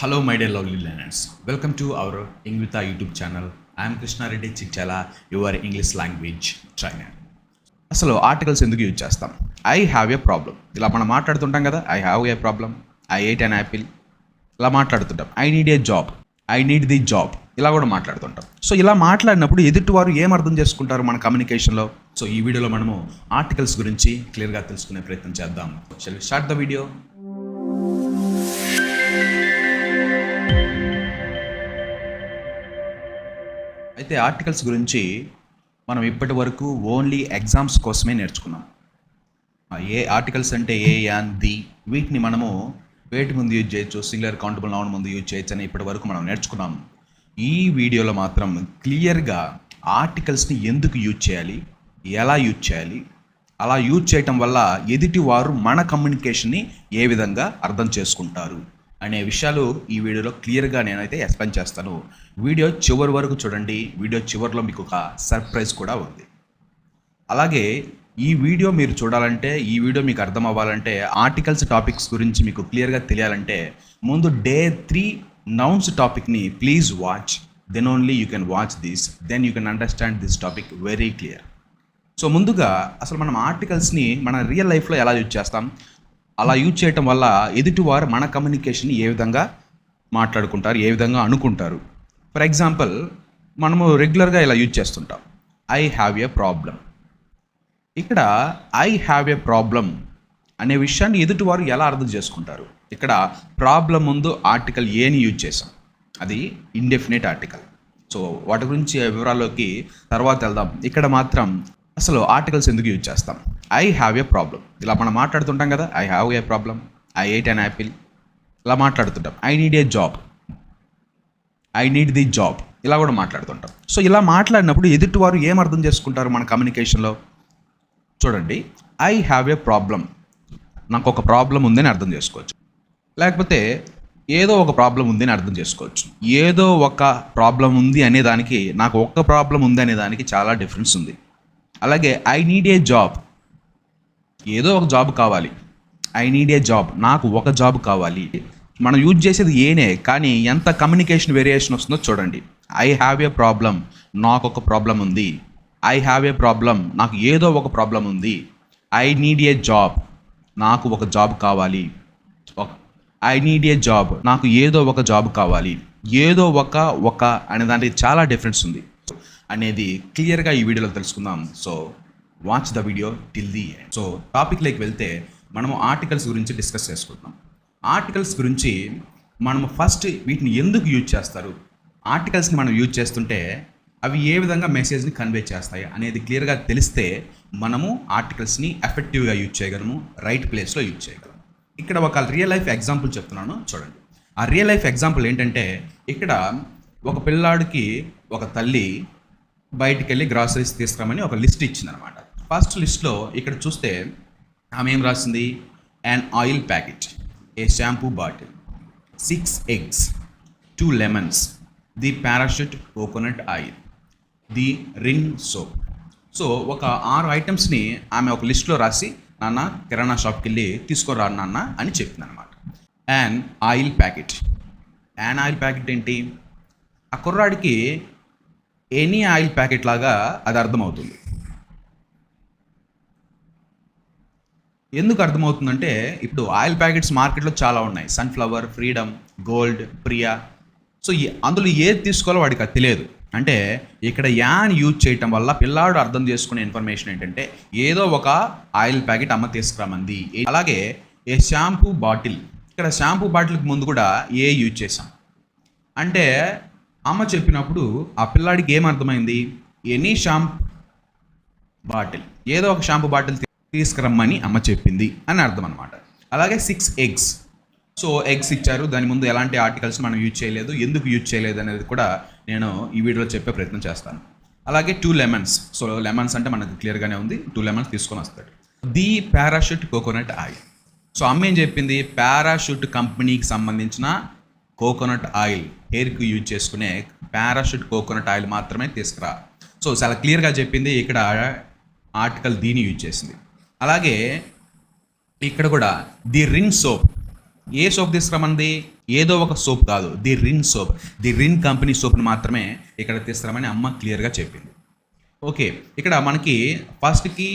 Hello my dear lovely learners. Welcome to our English YouTube channel I'm Krishna Reddy Krishna your English language trainer అసలు articles ఎందుకు use చేస్తాం? I have a problem ఇలా మనం మాట్లాడుతుంటాం కదా I have a problem I ate an apple ఇలా మాట్లాడుతుంటాం. I need a job I need the job ఇలా కూడా మాట్లాడుతుంటాం. సో ఇలా మాట్లాడినప్పుడు ఎదుటి వారు ఏం అర్థం చేసుకుంటారు మన కమ్యూనికేషన్లో సో ఈ వీడియోలో మనము ఆర్టికల్స్ గురించి క్లియర్గా తెలుసుకునే ప్రయత్నం చేద్దాం. స్టార్ట్ ద వీడియో అయితే ఆర్టికల్స్ గురించి మనం ఇప్పటి వరకు ఓన్లీ ఎగ్జామ్స్ కోసమే నేర్చుకున్నాం. ఆ ఏ ఆర్టికల్స్ అంటే ఏ యాన్ ది వీటిని మనము వేటి ముందు యూజ్ చేయొచ్చు సింగులర్ కౌంటబుల్ నౌన్ ముందు యూజ్ చేయొచ్చు అని ఇప్పటి వరకు మనం నేర్చుకున్నాం. ఈ వీడియోలో మాత్రం క్లియర్గా ఆర్టికల్స్ని ఎందుకు యూజ్ చేయాలి ఎలా యూజ్ చేయాలి అలా యూజ్ చేయటం వల్ల ఎదుటి వారు మన కమ్యూనికేషన్ని ఏ విధంగా అర్థం చేసుకుంటారు. అనే విషయాలు ఈ వీడియోలో క్లియర్గా నేనైతే ఎక్స్ప్లెయిన్ చేస్తాను. వీడియో చివరి వరకు చూడండి. వీడియో చివరిలో మీకు ఒక సర్ప్రైజ్ కూడా ఉంది. అలాగే ఈ వీడియో మీరు చూడాలంటే ఈ వీడియో మీకు అర్థం అవ్వాలంటే ఆర్టికల్స్ టాపిక్స్ గురించి మీకు క్లియర్గా తెలియాలంటే ముందు డే త్రీ నౌన్స్ టాపిక్ని please watch. Then only you can watch this. Then you can understand this topic very clear. So ముందుగా అసలు మనం ఆర్టికల్స్ని మన రియల్ లైఫ్లో ఎలా యూజ్ చేస్తాం? అలా యూజ్ చేయటం వల్ల ఎదుటివారు మన కమ్యూనికేషన్ ఏ విధంగా మాట్లాడుకుంటారు ఏ విధంగా అనుకుంటారు. ఫర్ ఎగ్జాంపుల్ మనము రెగ్యులర్గా ఇలా యూజ్ చేస్తుంటాం. ఐ హ్యావ్ ఏ ప్రాబ్లం ఇక్కడ ఐ హ్యావ్ ఏ ప్రాబ్లం అనే విషయాన్ని ఎదుటివారు ఎలా అర్థం చేసుకుంటారు? ఇక్కడ ప్రాబ్లం ముందు ఆర్టికల్ ఏని యూజ్ చేసాం అది ఇండెఫినెట్ ఆర్టికల్ సో వాటి గురించి వివరాల్లోకి తర్వాత వెళ్దాం. ఇక్కడ మాత్రం అసలు ఆర్టికల్స్ ఎందుకు యూజ్ చేస్తాం? ఐ హ్యావ్ ఏ ప్రాబ్లం ఇలా మనం మాట్లాడుతుంటాం కదా I have a problem I ate an apple ఇలా మాట్లాడుతుంటాం. I need a job I need the job ఇలా కూడా మాట్లాడుతుంటాం. సో ఇలా మాట్లాడినప్పుడు ఎదుటివారు ఏం అర్థం చేసుకుంటారు మన కమ్యూనికేషన్లో చూడండి. ఐ హ్యావ్ ఏ ప్రాబ్లం నాకు ఒక ప్రాబ్లం ఉందని అర్థం చేసుకోవచ్చు. లేకపోతే ఏదో ఒక ప్రాబ్లం ఉందని అర్థం చేసుకోవచ్చు. ఏదో ఒక ప్రాబ్లం ఉంది అనేదానికి నాకు ఒక్క ప్రాబ్లం ఉంది అనే దానికి చాలా డిఫరెన్స్ ఉంది. అలాగే ఐ నీడ్ ఏ జాబ్ ఏదో ఒక జాబ్ కావాలి. ఐ నీడ్ ఏ జాబ్ నాకు ఒక జాబ్ కావాలి. మనం యూజ్ చేసేది ఏనే కానీ ఎంత కమ్యూనికేషన్ వేరియేషన్ వస్తుందో చూడండి. ఐ హ్యావ్ ఏ ప్రాబ్లం నాకు ఒక ప్రాబ్లం ఉంది. ఐ హ్యావ్ ఏ ప్రాబ్లం నాకు ఏదో ఒక ప్రాబ్లం ఉంది. ఐ నీడ్ ఏ జాబ్ నాకు ఒక జాబ్ కావాలి. ఐ నీడ్ ఏ జాబ్ నాకు ఏదో ఒక జాబ్ కావాలి. ఏదో ఒక ఒక అనే దానికి చాలా డిఫరెన్స్ ఉంది. అనేది క్లియర్గా ఈ వీడియోలో తెలుసుకుందాం. So watch the video till the so టాపిక్లోకి వెళ్తే మనము ఆర్టికల్స్ గురించి డిస్కస్ చేసుకుందాం ఆర్టికల్స్ గురించి మనము ఫస్ట్ వీటిని ఎందుకు యూజ్ చేస్తారు? ఆర్టికల్స్ని మనం యూజ్ చేస్తుంటే అవి ఏ విధంగా మెసేజ్ని కన్వే చేస్తాయి అనేది క్లియర్గా తెలిస్తే మనము ఆర్టికల్స్ని ఎఫెక్టివ్గా యూజ్ చేయగలము రైట్ ప్లేస్లో యూజ్ చేయగలము. ఇక్కడ ఒక రియల్ లైఫ్ ఎగ్జాంపుల్ చెప్తున్నాను చూడండి. ఆ రియల్ లైఫ్ ఎగ్జాంపుల్ ఏంటంటే ఇక్కడ ఒక పిల్లాడికి ఒక తల్లి బయటికి వెళ్ళి గ్రాసరీస్ తీసుకురామని ఒక లిస్ట్ ఇచ్చిందనమాట. ఫస్ట్ లిస్ట్లో ఇక్కడ చూస్తే ఆమె ఏం రాసింది? An oil packet a shampoo bottle six eggs two lemons the Parachute coconut oil the ring soap so ఒక ఆరు ఐటమ్స్ని ఆమె ఒక లిస్ట్లో రాసి నాన్న కిరాణా షాప్కి వెళ్ళి తీసుకురా నాన్న అని చెప్పింది అనమాట an oil packet an oil packet ఏంటి? ఆ కుర్రాడికి ఎనీ ఆయిల్ ప్యాకెట్ లాగా అది అర్థమవుతుంది. ఎందుకు అర్థమవుతుందంటే ఇప్పుడు ఆయిల్ ప్యాకెట్స్ మార్కెట్లో చాలా ఉన్నాయి. Sunflower Freedom gold Priya so అందులో ఏది తీసుకోవాలో వాడికి అది తెలియదు. అంటే ఇక్కడ యాన్ యూజ్ చేయటం వల్ల పిల్లాడు అర్థం చేసుకునే ఇన్ఫర్మేషన్ ఏంటంటే ఏదో ఒక ఆయిల్ ప్యాకెట్ అమ్మ తీసుకురామంది. అలాగే ఏ షాంపూ బాటిల్ ఇక్కడ షాంపూ బాటిల్కి ముందు కూడా ఏ యూజ్ చేసాం అంటే అమ్మ చెప్పినప్పుడు ఆ పిల్లాడికి ఏం అర్థమైంది? ఎనీ షాంపూ బాటిల్ ఏదో ఒక షాంపూ బాటిల్ తీసుకురమ్మని అమ్మ చెప్పింది అని అర్థం అనమాట అలాగే సిక్స్ ఎగ్స్ సో ఎగ్స్ ఇచ్చారు. దాని ముందు ఎలాంటి ఆర్టికల్స్ మనం యూజ్ చేయలేదు. ఎందుకు యూజ్ చేయలేదు అనేది కూడా నేను ఈ వీడియోలో చెప్పే ప్రయత్నం చేస్తాను. అలాగే టూ లెమన్స్ సో లెమన్స్ అంటే మనకు క్లియర్గానే ఉంది. టూ లెమన్స్ తీసుకొని వస్తాడు. The Parachute coconut oil so అమ్మ ఏం చెప్పింది? పారాషూట్ కంపెనీకి సంబంధించిన కోకోనట్ ఆయిల్ హెయిర్కి యూజ్ చేసుకునే పారాషూట్ కోకోనట్ ఆయిల్ మాత్రమే తీసుకురా. సో చాలా క్లియర్గా చెప్పింది ఇక్కడ ఆర్టికల్ దీని యూజ్ చేసింది. అలాగే ఇక్కడ కూడా the Rin soap. A soap తీసుకురామంది? ఏదో ఒక సోప్ కాదు. The Rin soap. The Rin company సోప్ని మాత్రమే ఇక్కడ తీసుకురామని అమ్మ క్లియర్గా చెప్పింది. ఓకే ఇక్కడ మనకి ఫస్ట్కి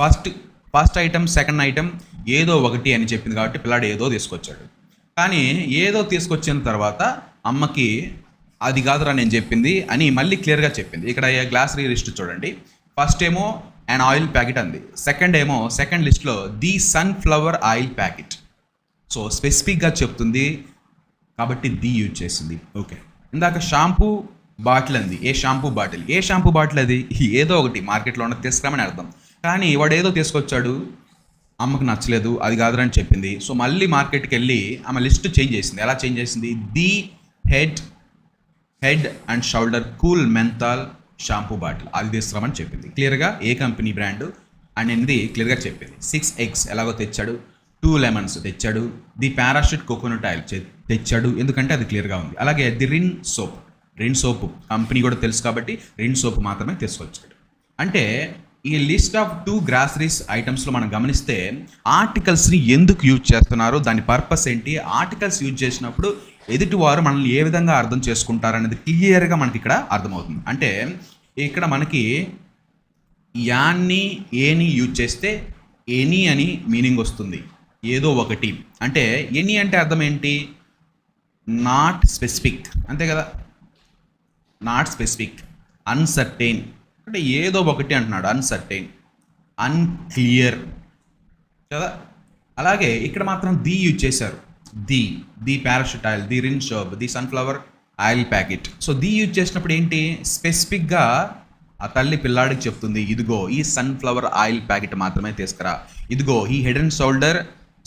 first first item second item ఏదో ఒకటి అని చెప్పింది కాబట్టి పిల్లాడు ఏదో తీసుకొచ్చాడు. కానీ ఏదో తీసుకొచ్చిన తర్వాత అమ్మకి అది కాదురా నేను చెప్పింది అని మళ్ళీ క్లియర్గా చెప్పింది. ఇక్కడ గ్లాసరీ లిస్ట్ చూడండి. ఫస్ట్ ఏమో అండ్ ఆయిల్ ప్యాకెట్ అంది. సెకండ్ ఏమో సెకండ్ లిస్ట్లో the sunflower oil packet so స్పెసిఫిక్గా చెప్తుంది కాబట్టి ది యూజ్ చేసింది. ఓకే ఇందాక షాంపూ బాటిల్ అంది. A shampoo bottle? A shampoo bottle అది? ఏదో ఒకటి మార్కెట్లో ఉన్నది తీసుకురామని అర్థం. కానీ వాడు ఏదో తీసుకొచ్చాడు. అమ్మకు నచ్చలేదు అది కాదురని చెప్పింది. సో మళ్ళీ మార్కెట్కి వెళ్ళి ఆమె లిస్ట్ చేంజ్ చేసింది. ఎలా చేంజ్ చేసింది? The head head and shoulder cool menthol shampoo bottle. అది తీసుకురామని చెప్పింది. క్లియర్గా? ఏ కంపెనీ బ్రాండ్? అనేది క్లియర్గా చెప్పింది. సిక్స్ ఎగ్స్ ఎలాగో తెచ్చాడు. టూ లెమన్స్ తెచ్చాడు. ది పారాషూట్ కోకోనట్ ఆయిల్ తెచ్చాడు. ఎందుకంటే అది క్లియర్గా ఉంది. అలాగే the Rin soap. Rin soap. Company కూడా తెలుసు కాబట్టి రిన్ సోప్ మాత్రమే తీసుకొచ్చాడు అంటే ఈ లిస్ట్ ఆఫ్ టూ గ్రాసరీస్ ఐటమ్స్లో మనం గమనిస్తే ఆర్టికల్స్ని ఎందుకు యూజ్ చేస్తున్నారు దాని పర్పస్ ఏంటి ఆర్టికల్స్ యూజ్ చేసినప్పుడు ఎదుటివారు మనల్ని ఏ విధంగా అర్థం చేసుకుంటారు అనేది క్లియర్గా మనకి ఇక్కడ అర్థమవుతుంది. అంటే ఇక్కడ మనకి యాన్ని ఏని యూజ్ చేస్తే ఎనీ అని మీనింగ్ వస్తుంది. ఏదో ఒకటి. అంటే ఎనీ అంటే అర్థం ఏంటి? Not specific. అంతే కదా? Not specific. అన్సర్టైన్. అంటే ఏదో ఒకటి అంటున్నాడు అన్సర్టైన్ అన్క్లియర్ కదా? అలాగే ఇక్కడ మాత్రం ది యూజ్ చేశారు. The the Parachute oil the Rin soap the sunflower oil packet so the use చేసినప్పుడు ఏంటి? స్పెసిఫిక్గా ఆ తల్లి పిల్లాడికి చెప్తుంది ఇదిగో ఈ సన్ఫ్లవర్ ఆయిల్ ప్యాకెట్ మాత్రమే తీసుకురా. ఇదిగో ఈ హెడ్ అండ్ షోల్డర్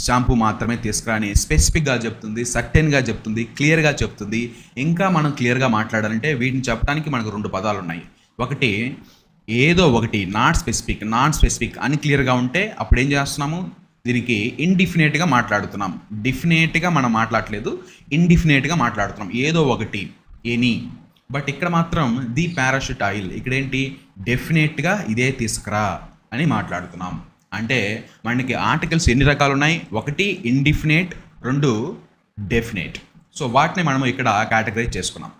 షాంపూ మాత్రమే తీసుకురా అని స్పెసిఫిక్గా చెప్తుంది సర్టెన్గా చెప్తుంది క్లియర్గా చెప్తుంది. ఇంకా మనం క్లియర్గా మాట్లాడాలంటే వీటిని చెప్పడానికి మనకు రెండు పదాలు ఉన్నాయి ఒకటి ఏదో ఒకటి నాట్ స్పెసిఫిక్ నాన్ స్పెసిఫిక్ అని క్లియర్గా ఉంటే అప్పుడు ఏం చేస్తున్నాము? దీనికి ఇండిఫినేట్గా మాట్లాడుతున్నాం. డిఫినేట్గా మనం మాట్లాడలేదు ఇండిఫినేట్గా మాట్లాడుతున్నాం. ఏదో ఒకటి ఎనీ బట్ ఇక్కడ మాత్రం ది పారాషూట్ ఆయిల్ ఇక్కడ ఏంటి డెఫినెట్గా ఇదే తీసుకురా అని మాట్లాడుతున్నాం. అంటే మనకి ఆర్టికల్స్ ఎన్ని రకాలు ఉన్నాయి ఒకటి ఇండిఫినేట్ రెండు డెఫినేట్ సో వాటిని మనము ఇక్కడ కేటగరైజ్ చేసుకున్నాం.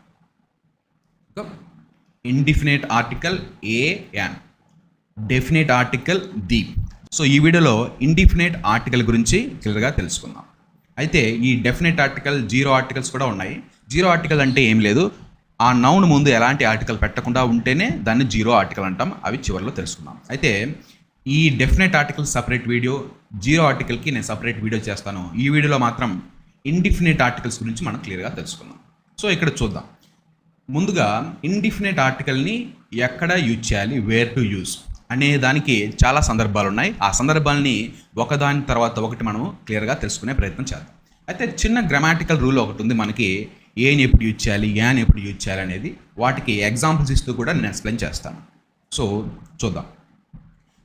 Indefinite article a an definite article the so ఈ వీడియోలో ఇండిఫినేట్ ఆర్టికల్ గురించి క్లియర్గా తెలుసుకుందాం. అయితే ఈ డెఫినేట్ ఆర్టికల్ జీరో ఆర్టికల్స్ కూడా ఉన్నాయి. జీరో ఆర్టికల్ అంటే ఏం లేదు. ఆ నౌన్ ముందు ఎలాంటి ఆర్టికల్ పెట్టకుండా ఉంటేనే దాన్ని జీరో ఆర్టికల్ అంటాం. అవి చివరిలో తెలుసుకుందాం. అయితే ఈ definite article separate video zero ఆర్టికల్కి నేను సపరేట్ వీడియో చేస్తాను. ఈ వీడియోలో మాత్రం ఇండిఫినేట్ ఆర్టికల్స్ గురించి మనం క్లియర్గా తెలుసుకుందాం. సో ఇక్కడ చూద్దాం. ముందుగా ఇండిఫినెట్ ఆర్టికల్ని ఎక్కడ యూజ్ చేయాలి వేర్ టు యూజ్ అనే దానికి చాలా సందర్భాలు ఉన్నాయి. ఆ సందర్భాలని ఒకదాని తర్వాత ఒకటి మనము క్లియర్గా తెలుసుకునే ప్రయత్నం చేద్దాం. అయితే చిన్న గ్రామాటికల్ రూల్ ఒకటి ఉంది మనకి ఏని ఎప్పుడు యూజ్ చేయాలి యాన్ ఎప్పుడు యూజ్ చేయాలి అనేది వాటికి ఎగ్జాంపుల్స్ ఇస్తూ కూడా నేను ఎక్స్ప్లెయిన్ చేస్తాను. సో చూద్దాం.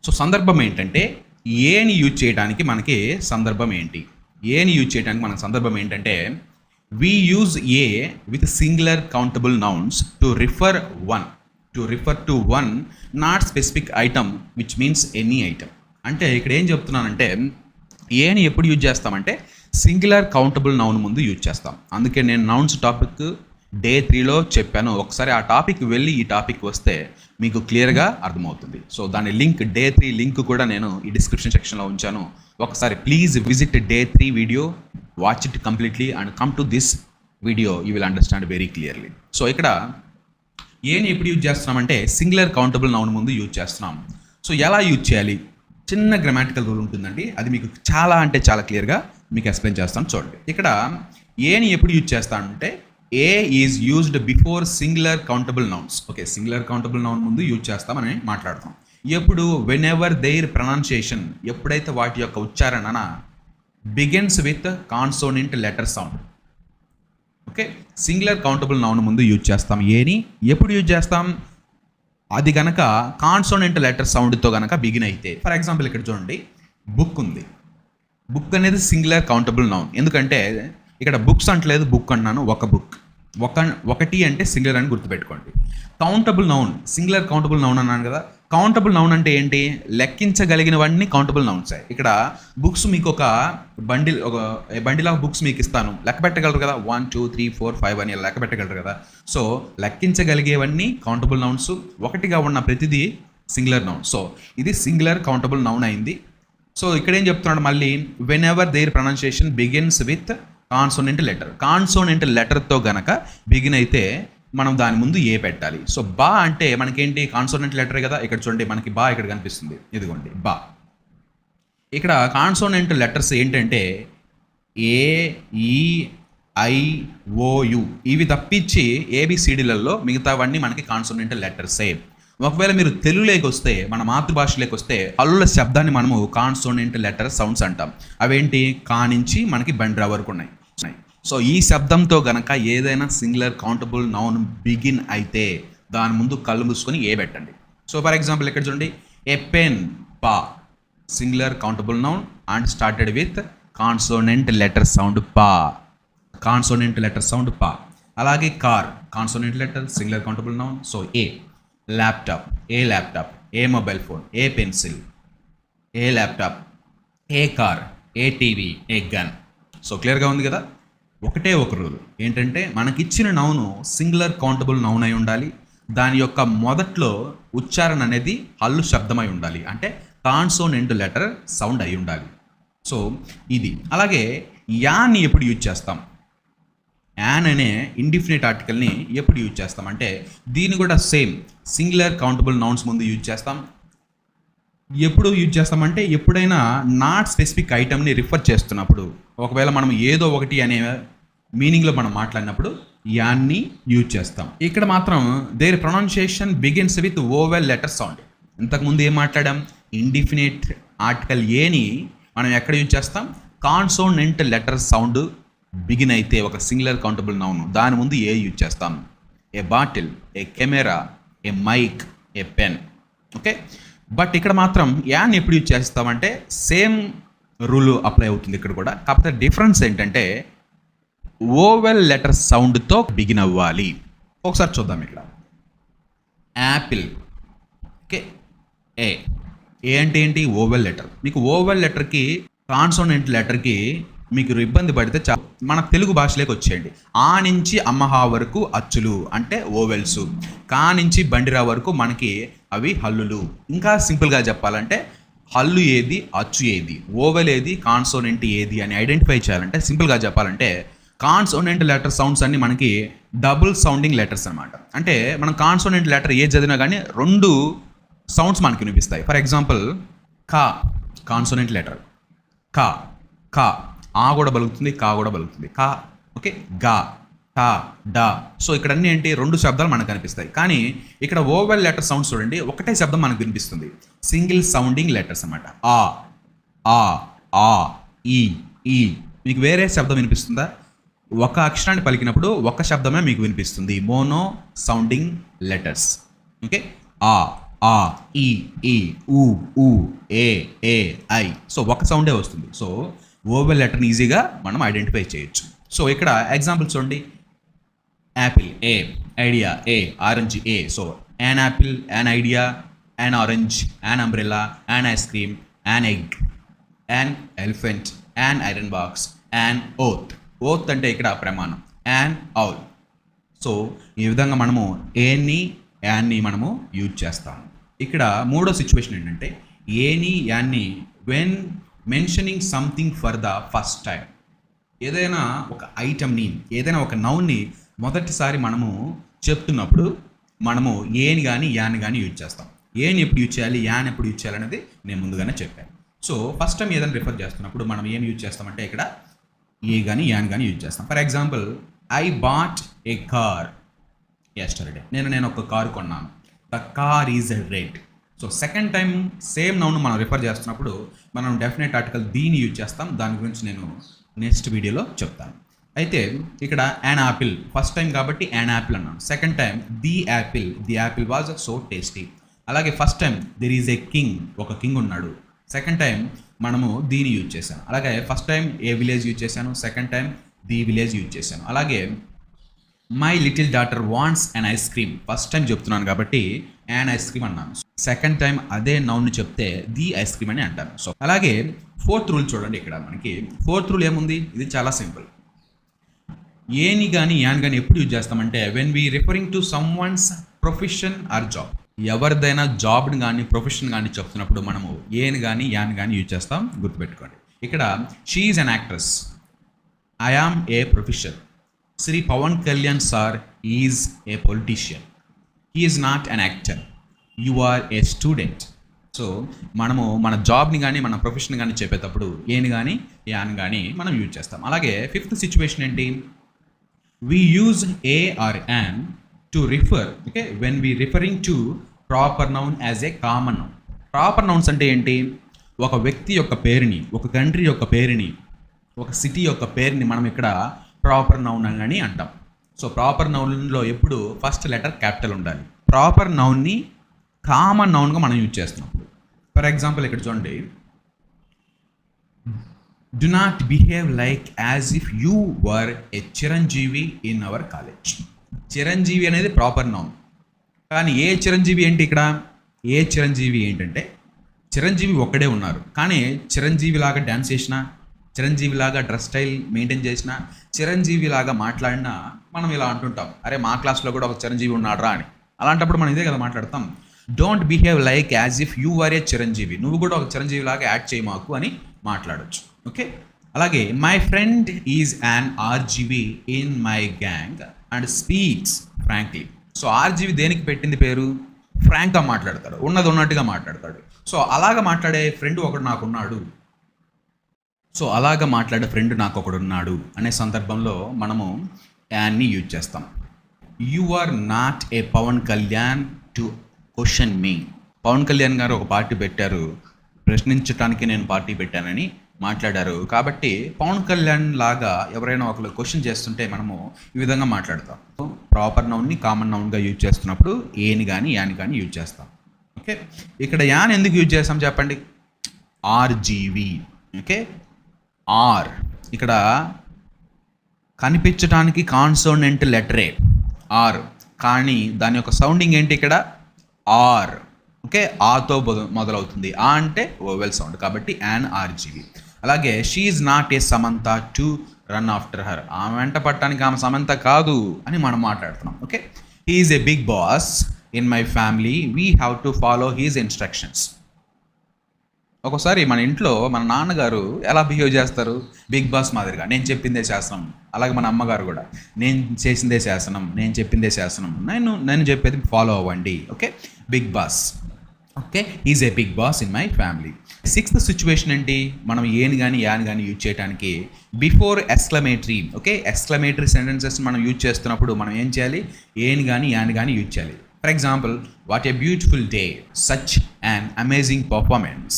సో సందర్భం ఏంటంటే ఏని యూజ్ చేయడానికి మనకి సందర్భం ఏంటి? ఏని యూజ్ చేయడానికి మన సందర్భం ఏంటంటే we use a with singular countable nouns to refer one to refer to one not specific item which means any item అంటే ఇక్కడ ఏం చెప్తున్నానంటే ఏని ఎప్పుడు యూజ్ చేస్తామంటే సింగులర్ కౌంటబుల్ నౌన్ ముందు యూజ్ చేస్తాం. అందుకే నేను నౌన్స్ టాపిక్ డే త్రీలో చెప్పాను ఒకసారి ఆ టాపిక్ వెళ్ళి ఈ టాపిక్ వస్తే మీకు క్లియర్గా అర్థమవుతుంది. సో దాని లింక్ డే త్రీ లింక్ కూడా నేను ఈ డిస్క్రిప్షన్ సెక్షన్లో ఉంచాను. ఒకసారి please visit day three video watch it completely and come to this video you will understand very clearly. So ఇక్కడ ఏని ఎప్పుడు యూజ్ చేస్తున్నామంటే సింగులర్ కౌంటబుల్ నౌన్ ముందు యూజ్ చేస్తున్నాం. సో ఎలా యూజ్ చేయాలి? చిన్న గ్రామాటికల్ రూల్ ఉంటుందండి. అది మీకు చాలా అంటే చాలా క్లియర్గా మీకు ఎక్స్ప్లెయిన్ చేస్తాను చూడండి. ఇక్కడ ఏని ఎప్పుడు యూజ్ చేస్తానంటే a is used before singular countable nouns okay singular countable noun ముందు యూజ్ చేస్తామని మాట్లాడతాం. ఎప్పుడు? వెన్ ఎవర్ దేర్ ప్రొనౌన్సియేషన్ ఎప్పుడైతే వాటి యొక్క ఉచ్చారణ begins with consonant letter sound okay singular countable noun ముందు యూజ్ చేస్తాం. ఏని? ఎప్పుడు యూజ్ చేస్తాం? అది గనక కాన్సోనెంట్ లెటర్ సౌండ్తో గనక బిగిన్ అయితే. ఫర్ ఎగ్జాంపుల్ ఇక్కడ చూడండి. బుక్ ఉంది. బుక్ అనేది సింగులర్ కౌంటబుల్ నౌన్ ఎందుకంటే ఇక్కడ బుక్స్ అంటలేదు బుక్ అన్నాను ఒక బుక్ ఒక ఒకటి అంటే సింగులర్ అని గుర్తుపెట్టుకోండి. Countable noun singular countable noun అన్నాను కదా. కౌంటబుల్ నౌన్ అంటే ఏంటి? లెక్కించగలిగినవన్నీ కౌంటబుల్ నౌన్స్ ఇక్కడ బుక్స్ మీకు ఒక బండిల్ ఒక బండిల్ ఆఫ్ బుక్స్ మీకు ఇస్తాను. లెక్క పెట్టగలరు కదా? One two three four five అని లెక్క పెట్టగలరు కదా. సో లెక్కించగలిగేవన్నీ కౌంటబుల్ నౌన్స్ ఒకటిగా ఉన్న ప్రతిదీ సింగులర్ నౌన్ సో ఇది సింగులర్ కౌంటబుల్ నౌన్ అయింది. సో ఇక్కడ ఏం చెప్తున్నాడు మళ్ళీ? Whenever their pronunciation begins with consonant letter. Consonant లెటర్తో గనక బిగిన్ అయితే మనం దాని ముందు ఏ పెట్టాలి? సో బా అంటే మనకేంటి? కాన్సోనెంట్ లెటర్ కదా? ఇక్కడ చూడండి మనకి బా ఇక్కడ కనిపిస్తుంది. ఇదిగోండి బా. ఇక్కడ కాన్సోనెంట్ లెటర్స్ ఏంటంటే ఏ ఈ ఐ ఇవి తప్పించి ఏబిసిడీలలో మిగతావన్నీ మనకి కాన్సోనెంట్ లెటర్సే. ఒకవేళ మీరు తెలుగులోకి వస్తే మన మాతృభాషలోకి వస్తే అల్లుల శబ్దాన్ని మనము కాన్సోనెంట్ లెటర్ సౌండ్స్ అంటాం. అవేంటి? కా నుంచి మనకి బండ్రా వరకు ఉన్నాయి. సో ఈ శబ్దంతో గనక ఏదైనా సింగులర్ కౌంటబుల్ నౌన్ బిగిన్ అయితే దాని ముందు కళ్ళు మూసుకొని ఏ పెట్టండి. సో ఫర్ ఎగ్జాంపుల్ ఇక్కడ చూడండి ఏ పెన్ పా singular countable noun and started with consonant letter sound పా. కాన్సోనెంట్ లెటర్ సౌండ్ పా. అలాగే car consonant letter singular countable noun so a. Laptop a laptop a mobile phone a pencil a laptop a car a TV a gun. So క్లియర్గా ఉంది కదా? ఒకటే ఒక rule ఏంటంటే మనకిచ్చిన నౌను సింగులర్ కౌంటబుల్ నౌన్ అయి ఉండాలి. దాని యొక్క మొదట్లో ఉచ్చారణ అనేది హల్లు శబ్దమై ఉండాలి. అంటే కాన్సోన్ ఎండ్ లెటర్ సౌండ్ అయి ఉండాలి. సో ఇది. అలాగే యాని ఎప్పుడు యూజ్ చేస్తాం? యాన్ అనే ఇండిఫినిట్ ఆర్టికల్ని ఎప్పుడు యూజ్ చేస్తాం? అంటే దీన్ని కూడా సేమ్ సింగులర్ కౌంటబుల్ నౌన్స్ ముందు యూజ్ చేస్తాం. ఎప్పుడు యూజ్ చేస్తామంటే ఎప్పుడైనా నాట్ స్పెసిఫిక్ ఐటమ్ని రిఫర్ చేస్తున్నప్పుడు. ఒకవేళ మనం ఏదో ఒకటి అనే మీనింగ్లో మనం మాట్లాడినప్పుడు యాన్ని యూజ్ చేస్తాం. ఇక్కడ మాత్రం their pronunciation begins with vowel letter sound ఇంతకుముందు ఏం మాట్లాడాం? ఇండిఫినిట్ ఆర్టికల్ ఏని మనం ఎక్కడ యూజ్ చేస్తాం? కాన్సోనెంట్ లెటర్ సౌండ్ బిగిన్ అయితే ఒక సింగులర్ కౌంటబుల్ నౌన్ దాని ముందు ఏ యూజ్ చేస్తాం. A bottle a camera a mic a pen okay but ఇక్కడ మాత్రం యాన్ ఎప్పుడు యూజ్ చేస్తామంటే సేమ్ రూల్ అప్లై అవుతుంది ఇక్కడ కూడా. కాకపోతే డిఫరెన్స్ ఏంటంటే ఓవెల్ లెటర్ సౌండ్తో బిగిన్ అవ్వాలి. ఒకసారి చూద్దాం ఇక్కడ. యాపిల్. ఓకే. ఏ. ఏ అంటే ఏంటి? Vowel letter. మీకు ఓవెల్ లెటర్కి కాన్సోనెంట్ లెటర్కి మీకు ఇబ్బంది పడితే చా మన తెలుగు భాషలోకి వచ్చేయండి. ఆ నుంచి అమ్మహా వరకు అచ్చులు అంటే ఓవెల్స్. కా నుంచి బండిరా వరకు మనకి అవి హల్లులు. ఇంకా సింపుల్గా చెప్పాలంటే హల్లు ఏది అచ్చు ఏది ఓవెల్ ఏది కాన్సోనెంట్ ఏది అని ఐడెంటిఫై చేయాలంటే సింపుల్గా చెప్పాలంటే కాన్సోనెంట్ లెటర్ సౌండ్స్ అన్ని మనకి డబుల్ సౌండింగ్ లెటర్స్ అనమాట అంటే మనం కాన్సోనెంట్ లెటర్ ఏ చదివినా కానీ రెండు సౌండ్స్ మనకి వినిపిస్తాయి. ఫర్ ఎగ్జాంపుల్ కా కాన్సోనెంట్ లెటర్. కా కా ఆ కూడా బలుగుతుంది కా కూడా బలుగుతుంది. కా ఓకే గా. టా డా. సో ఇక్కడ అన్నీ ఏంటి? రెండు శబ్దాలు మనకు కనిపిస్తాయి. కానీ ఇక్కడ ఓవెల్ లెటర్ సౌండ్ చూడండి. ఒకటే శబ్దం మనకు వినిపిస్తుంది. సింగిల్ సౌండింగ్ లెటర్స్ అనమాట ఆ ఆ ఆ ఈ ఈ. మీకు వేరే శబ్దం వినిపిస్తుందా? ఒక అక్షరాన్ని పలికినప్పుడు ఒక శబ్దమే మీకు వినిపిస్తుంది. Mono sounding letters. ఓకే? ఆ ఆ ఈ ఈ ఊ ఊ ఏ ఏ ఐ. సో ఒక సౌండే వస్తుంది. సో ఓవెల్ లెటర్ని ఈజీగా మనం ఐడెంటిఫై చేయొచ్చు. సో ఇక్కడ ఎగ్జాంపుల్ చూడండి. Apple a idea a orange a so an apple an idea an orange an umbrella an ice cream an egg an elephant an iron box an oath oath అంటే ఇక్కడ ప్రమాణం. An owl so ఈ విధంగా మనము ఏని యాన్ని మనము use చేస్తాం ఇక్కడ మూడో సిచ్యువేషన్ ఏంటంటే ఏని యాన్ని when mentioning something for the first time ఏదైనా ఒక ఐటమ్ని ఏదైనా ఒక నౌన్ని మొదటిసారి మనము చెప్తున్నప్పుడు మనము ఏని కానీ యాని కానీ యూజ్ చేస్తాం. ఏని ఎప్పుడు యూజ్ చేయాలి యాన్ ఎప్పుడు యూజ్ చేయాలి అనేది నేను ముందుగానే చెప్పాను. సో ఫస్ట్ టైం ఏదైనా రిఫర్ చేస్తున్నప్పుడు మనం ఏం యూజ్ చేస్తామంటే ఇక్కడ ఏ కానీ యాన్ కానీ యూజ్ చేస్తాం. For example I bought a car yesterday నేను నేను ఒక కారు కొన్నాను. The car is a red so second time same noun మనం రిఫర్ చేస్తున్నప్పుడు మనం డెఫినెట్ ఆర్టికల్ దీన్ని యూజ్ చేస్తాం. దాని గురించి నేను నెక్స్ట్ వీడియోలో చెప్తాను. అయితే ఇక్కడ యాన్ యాపిల్ ఫస్ట్ టైం కాబట్టి యాన్ యాపిల్ అన్నాను. Second time the apple the apple was so tasty అలాగే first time there is a king ఒక కింగ్ ఉన్నాడు. సెకండ్ టైం మనము దీని యూజ్ చేశాను. అలాగే first time a village use చేశాను? Second time the village use చేశాను. అలాగే my little daughter wants an ice cream first time చెప్తున్నాను కాబట్టి యాన్ ఐస్ క్రీమ్ అన్నాను. సెకండ్ టైం అదే నౌన్ చెప్తే ది ఐస్ క్రీమ్ అని అంటారు సో అలాగే ఫోర్త్ రూల్ చూడండి ఇక్కడ మనకి. ఫోర్త్ రూల్ ఏముంది? ఇది చాలా సింపుల్ ఏని కానీ యాన్ కానీ ఎప్పుడు యూజ్ చేస్తామంటే when we referring to someone's profession or job ఎవరిదైనా జాబ్ని కానీ ప్రొఫెషన్ కానీ చెప్తున్నప్పుడు మనము ఏని కానీ యాన్ కానీ యూజ్ చేస్తాం గుర్తుపెట్టుకోండి. ఇక్కడ she's an actress I am a profession Shri Pavan Kalyan sir is a politician is not an actor you are a student so మనము మన జాబ్ని కానీ మన ప్రొఫెషన్ కానీ చెప్పేటప్పుడు ఏని కానీ యాన్ కానీ మనం యూజ్ చేస్తాం. అలాగే ఫిఫ్త్ సిచ్యువేషన్ ఏంటి? We use a or an to refer okay? When we referring to proper noun as a common noun. Proper nouns అంటే ఏంటి? ఒక వ్యక్తి యొక్క పేరుని ఒక కంట్రీ యొక్క పేరుని ఒక సిటీ యొక్క పేరుని మనం ఇక్కడ ప్రాపర్ నౌన్ అని అంటాం. సో ప్రాపర్ నౌన్లో ఎప్పుడు ఫస్ట్ లెటర్ క్యాపిటల్ ఉండాలి. ప్రాపర్ నౌన్ని కామన్ నౌన్గా మనం యూజ్ చేస్తున్నాం. ఫర్ ఎగ్జాంపుల్ ఇక్కడ చూడండి. Do not behave like as if you were a Chiranjeevi in our college Chiranjeevi అనేది ప్రాపర్ నౌన్ కానీ ఏ చిరంజీవి ఏంటి ఇక్కడ? ఏ చిరంజీవి ఏంటంటే చిరంజీవి ఒక్కడే ఉన్నారు. కానీ చిరంజీవి లాగా డ్యాన్స్ చేసినా చిరంజీవి లాగా డ్రెస్ స్టైల్ మెయింటైన్ చేసినా చిరంజీవి లాగా మాట్లాడినా మనం ఇలా అంటుంటాం. అరే మా క్లాస్లో కూడా ఒక చిరంజీవి ఉన్నాడురా అని. అలాంటప్పుడు మనం ఇదే కదా మాట్లాడతాం. Don't behave like as if you are a Chiranjeevi. నువ్వు కూడా ఒక చిరంజీవి లాగా యాక్ట్ చేయి మాకు అని మాట్లాడొచ్చు. ఓకే అలాగే my friend is an RGV in my gang and speaks frankly so RGV దేనికి పెట్టింది పేరు? ఫ్రాంక్గా మాట్లాడతాడు. ఉన్నది ఉన్నట్టుగా మాట్లాడతాడు. సో అలాగ మాట్లాడే ఫ్రెండ్ ఒకడు నాకున్నాడు. సో అలాగ మాట్లాడే ఫ్రెండ్ నాకు ఒకడు ఉన్నాడు అనే సందర్భంలో మనము యాన్ని యూజ్ చేస్తాం. You are not a Pavan Kalyan to question me Pavan Kalyan గారు ఒక పార్టీ పెట్టారు. ప్రశ్నించడానికి నేను పార్టీ పెట్టానని మాట్లాడారు. కాబట్టి పవన్ కళ్యాణ్ లాగా ఎవరైనా ఒకరు క్వశ్చన్ చేస్తుంటే మనము ఈ విధంగా మాట్లాడతాం. ప్రాపర్ నౌన్ని కామన్ నౌన్గా యూజ్ చేస్తున్నప్పుడు ఏని కానీ యాని కానీ యూజ్ చేస్తాం. ఓకే? ఇక్కడ యాన్ ఎందుకు యూజ్ చేస్తాం చెప్పండి? ఆర్జీవి. ఓకే? ఆర్. ఇక్కడ కనిపించడానికి కాన్సోనెంట్ లెటరే. ఆర్. కానీ దాని యొక్క సౌండింగ్ ఏంటి ఇక్కడ? ఆర్. ఓకే? ఆతో మొదలవుతుంది. ఆ అంటే ఓవెల్ సౌండ్. కాబట్టి యాన్ ఆర్జీవి. అలాగే she's not a Samantha to run after her ఆమె వెంట పట్టడానికి ఆమె సమంత కాదు అని మనం మాట్లాడుతున్నాం okay? He's a big boss in my family we have to follow his instructions ఒకసారి మన ఇంట్లో మన నాన్నగారు ఎలా బిహేవ్ చేస్తారు? బిగ్ బాస్ మాదిరిగా. నేను చెప్పిందే శాసనం. అలాగే మన అమ్మగారు కూడా. నేను చేసిందే శాసనం. నేను చెప్పిందే శాసనం. నేను నేను చెప్పేది ఫాలో అవ్వండి. Okay? Big boss okay is a big boss in my family sixth situation ఏంటి? మనం ఏని కానీ యాని కానీ యూజ్ చేయడానికి before exclamatory okay exclamatory sentences మనం యూజ్ చేస్తున్నప్పుడు మనం ఏం చేయాలి? ఏని కానీ యాని కానీ యూజ్ చేయాలి. For example what a beautiful day such and amazing performance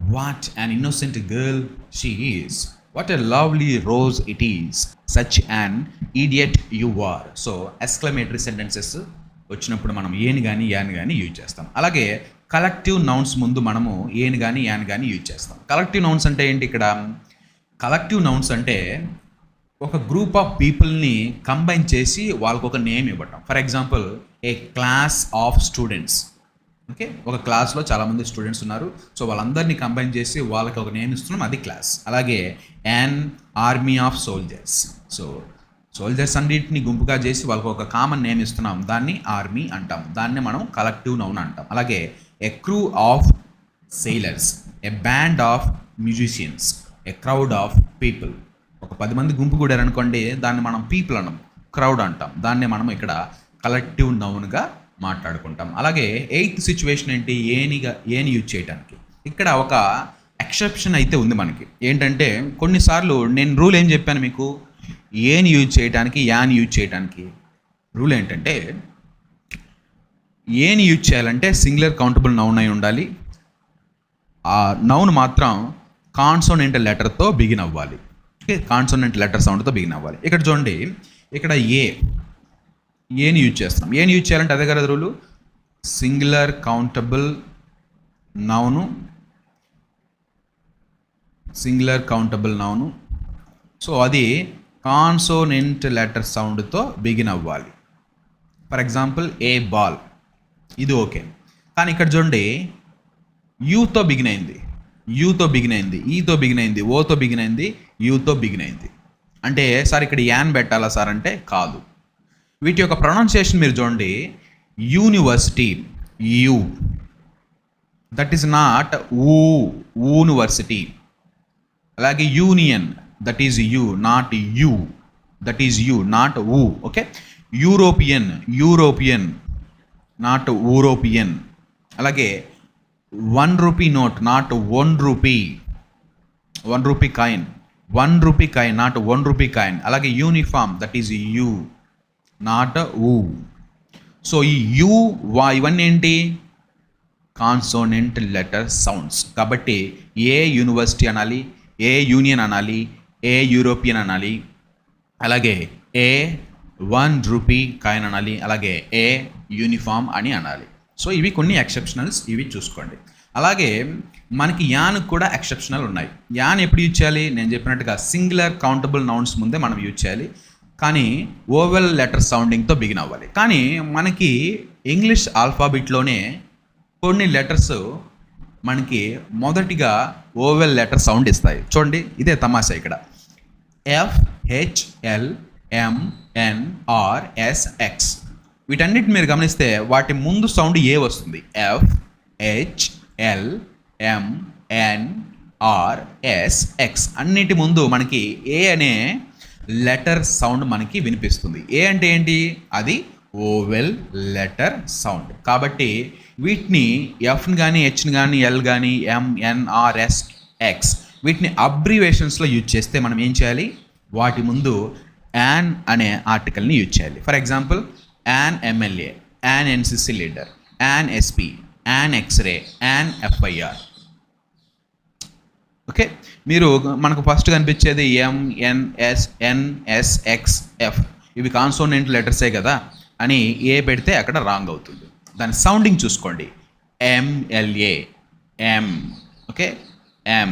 what an innocent girl she is what a lovely rose it is such and idiot you are so exclamatory sentences వచ్చినప్పుడు మనం ఏని కానీ యాని కానీ use చేస్తాం. అలాగే collective nouns ముందు మనము ఏన్ కానీ యాన్ కానీ యూజ్ చేస్తాం. కలెక్టివ్ నౌన్స్ అంటే ఏంటి ఇక్కడ? కలెక్టివ్ నౌన్స్ అంటే ఒక గ్రూప్ ఆఫ్ పీపుల్ని కంబైన్ చేసి వాళ్ళకు ఒక నేమ్ ఇవ్వటం. For example a class of students okay ఒక క్లాస్లో చాలామంది స్టూడెంట్స్ ఉన్నారు. సో వాళ్ళందరినీ కంబైన్ చేసి వాళ్ళకి ఒక నేమ్ ఇస్తున్నాం. అది క్లాస్ అలాగే an army of soldiers so soldiers అన్నింటిని గుంపుగా చేసి వాళ్ళకు ఒక కామన్ నేమ్ ఇస్తున్నాం. దాన్ని ఆర్మీ అంటాం. దాన్ని మనం కలెక్టివ్ నౌన్ అంటాం. అలాగే a crew of sailors a band of musicians a crowd of people ఒక పది మంది గుంపు కూడారనుకోండి దాన్ని మనం పీపుల్ అనం క్రౌడ్ అంటాం. దాన్ని మనం ఇక్కడ కలెక్టివ్ నౌన్గా మాట్లాడుకుంటాం. అలాగే ఎయిత్ సిచ్యువేషన్ ఏంటి? ఏనిగా ఏని యూజ్ చేయడానికి ఇక్కడ ఒక ఎక్సెప్షన్ అయితే ఉంది మనకి. ఏంటంటే కొన్నిసార్లు నేను రూల్ ఏం చెప్పాను మీకు? ఏని యూజ్ చేయడానికి యాని యూజ్ చేయడానికి రూల్ ఏంటంటే ఏని యూజ్ చేయాలంటే సింగులర్ కౌంటబుల్ నౌన్ అయి ఉండాలి. ఆ నౌన్ మాత్రం కాన్సోనెంట్ లెటర్తో బిగిన్ అవ్వాలి. ఓకే? కాన్సోనెంట్ లెటర్ సౌండ్తో బిగిన్ అవ్వాలి. ఇక్కడ చూడండి. ఇక్కడ ఏ ఏని యూజ్ చేస్తున్నాం. ఏని యూజ్ చేయాలంటే అదే కదా rule singular countable noun singular countable noun so అది కాన్సోనెంట్ లెటర్ సౌండ్తో బిగిన్ అవ్వాలి. ఫర్ ఎగ్జాంపుల్ ఏ బాల్ ఇది ఓకే. కానీ ఇక్కడ చూడండి యూతో బిగిన్ అయింది. యూతో బిగిన్ అయింది ఈతో బిగిన్ అయింది ఓతో బిగిన్ అయింది యూతో బిగిన్ అయింది. అంటే సార్ ఇక్కడ యాన్ పెట్టాలా సార్ అంటే కాదు. వీటి యొక్క ప్రొనౌన్సియేషన్ మీరు చూడండి university U. That is not oo university అలాగే union that is U not U. That is U not oo. Okay European European. Not European అలాగే one rupee note not one rupee one rupee coin one rupee coin not one rupee coin అలాగే uniform that is U not oo so ఈ U వా ఇవన్నీ ఏంటి? Consonant letter sounds కాబట్టి ఏ university అనాలి A union అనాలి ఏ European అనాలి. అలాగే ఏ వన్ రూపీ కాయిన్ అనాలి. అలాగే ఏ యూనిఫామ్ అని అనాలి. సో ఇవి కొన్ని ఎక్సెప్షనల్స్ ఇవి చూసుకోండి. అలాగే మనకి యాన్ కూడా ఎక్సెప్షనల్ ఉన్నాయి. యాన్ ఎప్పుడు యూజ్ చేయాలి? నేను చెప్పినట్టుగా సింగులర్ కౌంటబుల్ నౌన్స్ ముందే మనం యూజ్ చేయాలి. కానీ ఓవెల్ లెటర్ సౌండింగ్తో బిగిన్ అవ్వాలి. కానీ మనకి ఇంగ్లీష్ ఆల్ఫాబెట్లోనే కొన్ని లెటర్స్ మనకి మొదటిగా ఓవెల్ లెటర్ సౌండ్ ఇస్తాయి. చూడండి ఇదే తమాషా ఇక్కడ. ఎఫ్ హెచ్ఎల్ ఎంఎన్ఆర్ఎస్ఎక్స్ వీటన్నిటి మీరు గమనిస్తే వాటి ముందు సౌండ్ ఏ వస్తుంది? F H L M N R S X అన్నిటి ముందు మనకి ఏ అనే లెటర్ సౌండ్ మనకి వినిపిస్తుంది. ఏ అంటే ఏంటి? అది ఓవెల్ లెటర్ సౌండ్. కాబట్టి వీటిని ఎఫ్ని కానీ హెచ్ని కానీ ఎల్ కానీ ఎంఎన్ఆర్ఎస్ ఎక్స్ వీటిని అబ్రివేషన్స్లో యూజ్ చేస్తే మనం ఏం చేయాలి? వాటి ముందు యాన్ అనే ఆర్టికల్ని యూజ్ చేయాలి. For example an MLA an NCC leader an SP an X-ray an FIR okay మీరు మనకు ఫస్ట్ కనిపించేది ఎంఎన్ఎస్ ఎన్ఎస్ఎక్స్ ఎఫ్ ఇవి కాన్సోనెంట్ లెటర్సే కదా? అని ఏ పెడితే అక్కడ రాంగ్ అవుతుంది. దాని సౌండింగ్ చూసుకోండి. ఎంఎల్ఏ ఎం ఓకే ఎం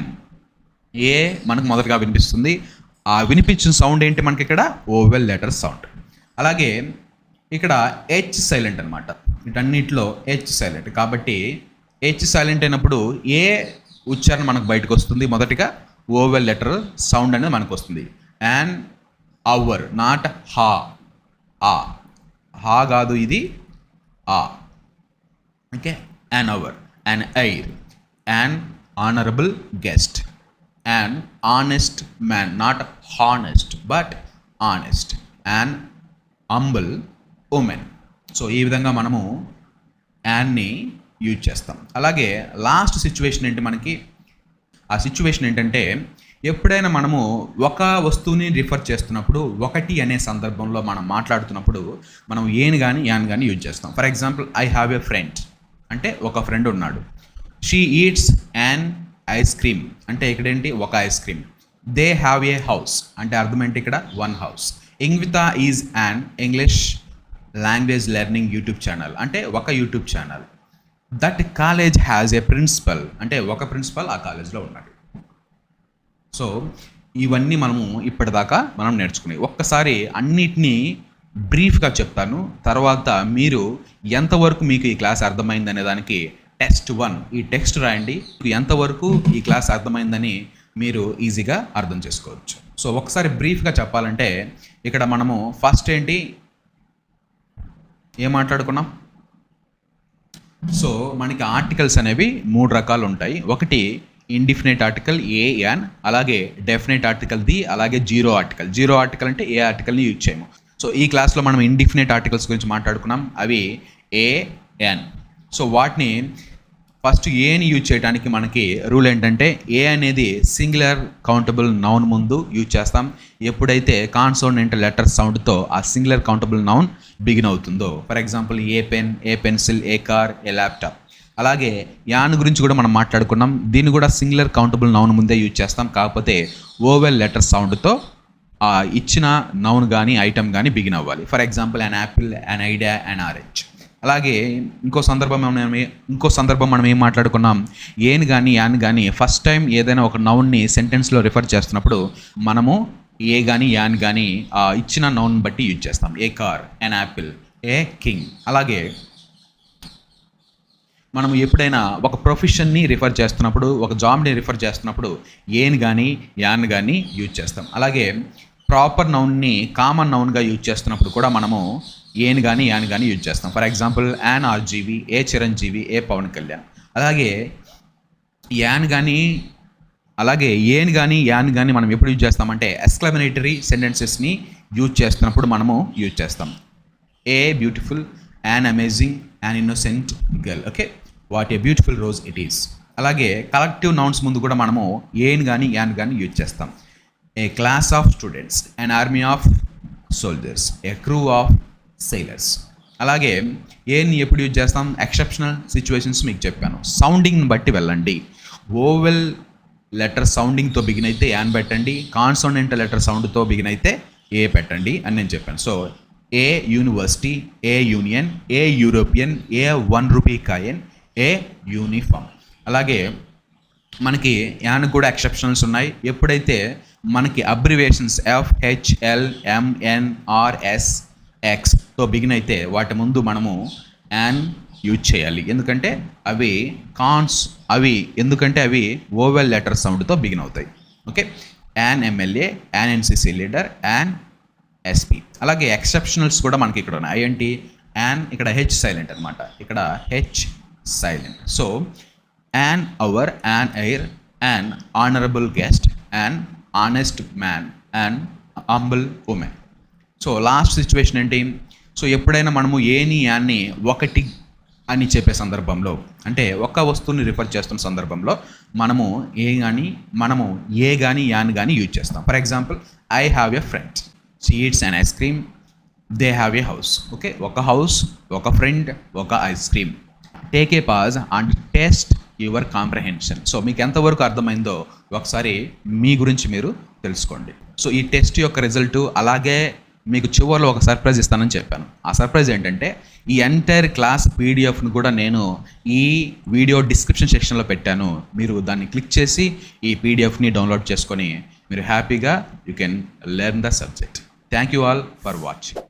ఏ మనకు మొదటగా వినిపిస్తుంది. ఆ వినిపించిన సౌండ్ ఏంటి మనకి ఇక్కడ ఓవెల్ లెటర్ సౌండ్ అలాగే ఇక్కడ హెచ్ సైలెంట్ అనమాట వీటన్నిటిలో హెచ్ సైలెంట్ కాబట్టి హెచ్ సైలెంట్ అయినప్పుడు ఏ ఉచ్చారణ మనకు బయటకు వస్తుంది? మొదటిగా ఓవెల్ లెటర్ సౌండ్ అనేది మనకు వస్తుంది. అండ్ అవర్ నాట్ హా ఆ హా కాదు ఇది ఆ. Okay? An hour an heir an honourable guest an honest man not honest but honest an humble women. So ఈ విధంగా మనము యాన్ని యూజ్ చేస్తాం. అలాగే లాస్ట్ సిచ్యువేషన్ ఏంటి మనకి? ఆ సిచ్యువేషన్ ఏంటంటే ఎప్పుడైనా మనము ఒక వస్తువుని రిఫర్ చేస్తున్నప్పుడు ఒకటి అనే సందర్భంలో మనం మాట్లాడుతున్నప్పుడు మనం ఏని కానీ యాన్ కానీ యూజ్ చేస్తాం. For example I have a friend. అంటే ఒక ఫ్రెండ్ ఉన్నాడు. She eats an ice cream. అంటే ఇక్కడేంటి? ఒక ice cream. They have a house. అంటే అర్థం ఏంటి ఇక్కడ? One house. Ingvitha is an English language learning YouTube channel. అంటే ఒక YouTube channel. That college has a principal. అంటే ఒక ప్రిన్సిపల్ ఆ కాలేజ్లో ఉన్నాడు. సో ఇవన్నీ మనము ఇప్పటిదాకా మనం నేర్చుకునే ఒక్కసారి అన్నిటినీ బ్రీఫ్గా చెప్తాను. తర్వాత మీరు ఎంతవరకు మీకు ఈ క్లాస్ అర్థమైందనే దానికి టెస్ట్ వన్. ఈ టెక్స్ట్ రాయండి. మీకు ఎంతవరకు ఈ క్లాస్ అర్థమైందని మీరు ఈజీగా అర్థం చేసుకోవచ్చు. సో ఒకసారి బ్రీఫ్గా చెప్పాలంటే ఇక్కడ మనము ఫస్ట్ ఏంటి? ఏం మాట్లాడుకున్నాం? సో మనకి ఆర్టికల్స్ అనేవి మూడు రకాలు ఉంటాయి ఒకటి ఇండిఫినైట్ ఆర్టికల్ ఏ యాన్ అలాగే డెఫినెట్ ఆర్టికల్ ది అలాగే జీరో ఆర్టికల్ జీరో ఆర్టికల్ అంటే ఏ ఆర్టికల్ని యూజ్ చేయము. సో ఈ క్లాస్లో మనం ఇండిఫినైట్ ఆర్టికల్స్ గురించి మాట్లాడుకున్నాం. అవి ఏ ఎన్ సో వాటిని ఫస్ట్ ఏని యూజ్ చేయడానికి మనకి రూల్ ఏంటంటే ఏ అనేది సింగులర్ కౌంటబుల్ నౌన్ ముందు యూజ్ చేస్తాం. ఎప్పుడైతే కాన్సోనెంట్ లెటర్ సౌండ్తో ఆ సింగులర్ కౌంటబుల్ నౌన్ బిగిన్ అవుతుందో. For example a pen a pencil a car a laptop. అలాగే యాన్ గురించి కూడా మనం మాట్లాడుకున్నాం. దీన్ని కూడా సింగులర్ కౌంటబుల్ నౌన్ ముందే యూజ్ చేస్తాం. కాకపోతే ఓవెల్ లెటర్ సౌండ్తో ఆ ఇచ్చిన నౌన్ కానీ ఐటమ్ కానీ బిగిన్ అవ్వాలి. For example an apple an idea an orange అలాగే ఇంకో సందర్భం మనం ఇంకో సందర్భం మనం ఏం మాట్లాడుకున్నాం? ఏని కానీ యాన్ కానీ ఫస్ట్ టైం ఏదైనా ఒక నౌన్ని సెంటెన్స్లో రిఫర్ చేస్తున్నప్పుడు మనము ఏ కానీ యాన్ కానీ ఇచ్చిన నౌన్ బట్టి యూజ్ చేస్తాం. A car an apple a king. అలాగే మనం ఎప్పుడైనా ఒక ప్రొఫెషన్ని రిఫర్ చేస్తున్నప్పుడు ఒక జాబ్ని రిఫర్ చేస్తున్నప్పుడు ఏని కానీ యాన్ కానీ యూజ్ చేస్తాం. అలాగే ప్రాపర్ నౌన్ని కామన్ నౌన్గా యూజ్ చేస్తున్నప్పుడు కూడా మనము ఏని కానీ యాన్ కానీ యూజ్ చేస్తాం. For example an RGV a Chiranjeevi a Pavan Kalyan. అలాగే యాన్ కానీ అలాగే ఏన్ కానీ యాన్ కానీ మనం ఎప్పుడు యూజ్ చేస్తామంటే ఎక్స్క్లమినేటరీ సెంటెన్సెస్ని యూజ్ చేస్తున్నప్పుడు మనము యూజ్ చేస్తాం. A beautiful an amazing an innocent girl okay? What a beautiful rose it is. అలాగే కలెక్టివ్ నౌన్స్ ముందు కూడా మనము ఏన్ కానీ యాన్ కానీ యూజ్ చేస్తాం. A class of students an army of soldiers a crew of sailors అలాగే ఏని ఎప్పుడు యూజ్ చేస్తాం? ఎక్సెప్షనల్ సిచ్యువేషన్స్ మీకు చెప్పాను. సౌండింగ్ని బట్టి వెళ్ళండి. ఓవెల్ లెటర్ సౌండింగ్తో బిగిన్ అయితే యాన్ పెట్టండి కాన్సోనెంట్ లెటర్ సౌండ్తో బిగిన్ అయితే ఏ పెట్టండి అని నేను చెప్పాను. So a university a union a European a one rupee coin a uniform. అలాగే మనకి యాన్ కూడా ఎక్సెప్షనల్స్ ఉన్నాయి. ఎప్పుడైతే మనకి abbreviations F H L M N R S ఎక్స్తో begin అయితే వాటి ముందు మనము యాన్ యూజ్ చేయాలి. ఎందుకంటే అవి కాన్స్ అవి ఎందుకంటే అవి ఓవెల్ లెటర్ సౌండ్తో బిగిన్ అవుతాయి. Okay an MLA an NCC leader an SP అలాగే ఎక్సెప్షనల్స్ కూడా మనకి ఇక్కడ ఉన్నాయి. ఏంటి యాన్ ఇక్కడ హెచ్ సైలెంట్ అనమాట ఇక్కడ H silent so an hour an heir an honourable guest an honest man and humble women so last situation ఏంటి? సో ఎప్పుడైనా మనము ఏని యాన్ని ఒకటి అని చెప్పే సందర్భంలో అంటే ఒక్క వస్తువుని రిఫర్ చేస్తున్న సందర్భంలో మనము ఏ కానీ మనము ఏ కానీ యాన్ కానీ యూజ్ చేస్తాం. For example I have a friend she eats and ice cream they have a house okay ఒక హౌస్ ఒక ఫ్రెండ్ ఒక ice cream take a pause and test your comprehension so మీకు ఎంతవరకు అర్థమైందో ఒకసారి మీ గురించి మీరు తెలుసుకోండి. సో ఈ టెస్ట్ యొక్క రిజల్ట్ అలాగే మీకు చివరిలో ఒక సర్ప్రైజ్ ఇస్తానని చెప్పాను. ఆ సర్ప్రైజ్ ఏంటంటే ఈ ఎంటైర్ క్లాస్ పీడిఎఫ్ను కూడా నేను ఈ వీడియో డిస్క్రిప్షన్ సెక్షన్లో పెట్టాను. మీరు దాన్ని క్లిక్ చేసి ఈ పీడిఎఫ్ని డౌన్లోడ్ చేసుకొని మీరు హ్యాపీగా you can learn the subject thank you all for watching